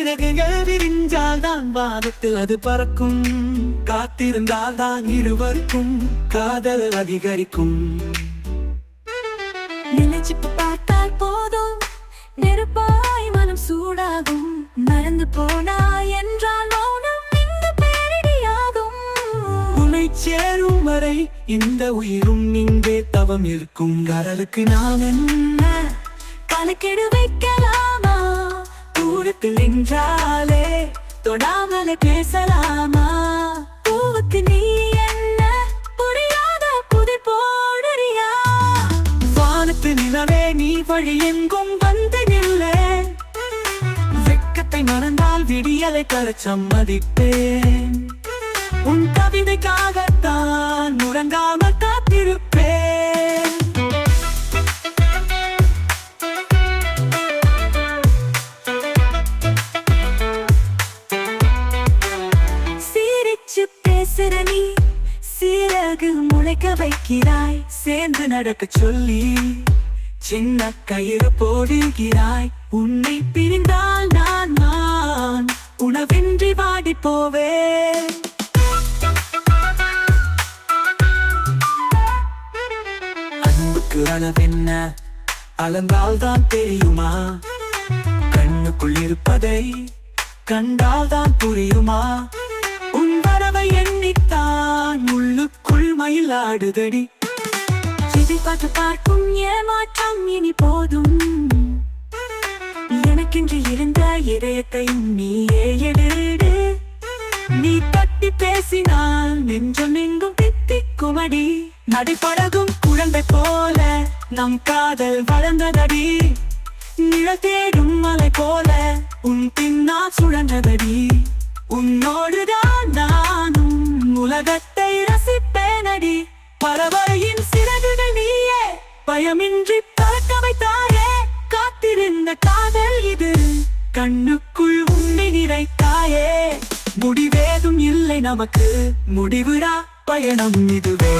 சிறகுகள் விரிஞ்சால் தான் வானத்தில் அது பறக்கும். காத்திருந்தால் தான் இருவருக்கும் காதல் அதிகரிக்கும். நினைச்சு பார்த்தால் போதும். நெருப்பாய் மனம் சூடாகும். மறந்து போனா என்றால் மௌனம் இந்த பேரிடியாகும். உன்னை சேரும் வரை இந்த உயிரும் இங்கே தவம் இருக்கும். கடலுக்கு நாம் என்ன? கணக்கெடு வைக்கலாமா. தூரத்தில் நின்றாலே தொடாமலே பேசலாமா? பூவுக்கு நீ என்ன? புரியாத புதிர் போடுறியா வானத்து நிலவே நீ வழி எங்கும் வந்து நில்லே. வெக்கத்தை மறந்தால் விடியலை தர சம்மதிப்பேன். உன் கவிதைக்காகத்தான் உறங்காமல் திறனி சிறகு முளைக்க வைக்கிறாய். சேர்ந்து நடக்க சொல்லி சின்ன கயிறு போடுகிறாய். உன்னை பிரிந்தால் நான் நான் உணவின்றி வாடி போவேன். அன்புக்கு அளவென்ன அளந்தால் தான் தெரியுமா? கண்ணுக்குள் இருப்பதை கண்டால் தான் புரியுமா? உள்ளுக்குள் மயிலாடுதடி எதிர்பார்த்து பார்க்கும் ஏமாற்றம் இனி போதும். எனக்கென்று இருந்த இதயத்தை நீயே எடு நீ தட்டி பேசினால் நெஞ்சம் எங்கும் தித்திக்குமடி நடைபழகும் குழந்தை போல நம் காதல் வளர்ந்ததடி. நிழல் தேடும் மலை போல உன் பின்னா சுழன்றதடி. பறவையின் சிறகுகள் நீயே. பயமின்றி பறக்க வைத்தாயே காத்திருந்த காதல் இது. கண்ணுக்குள் உண்மை நிறைத்தாயே. முடிவேதும் இல்லை நமக்கு. முடிவுடா பயணம் இதுவே.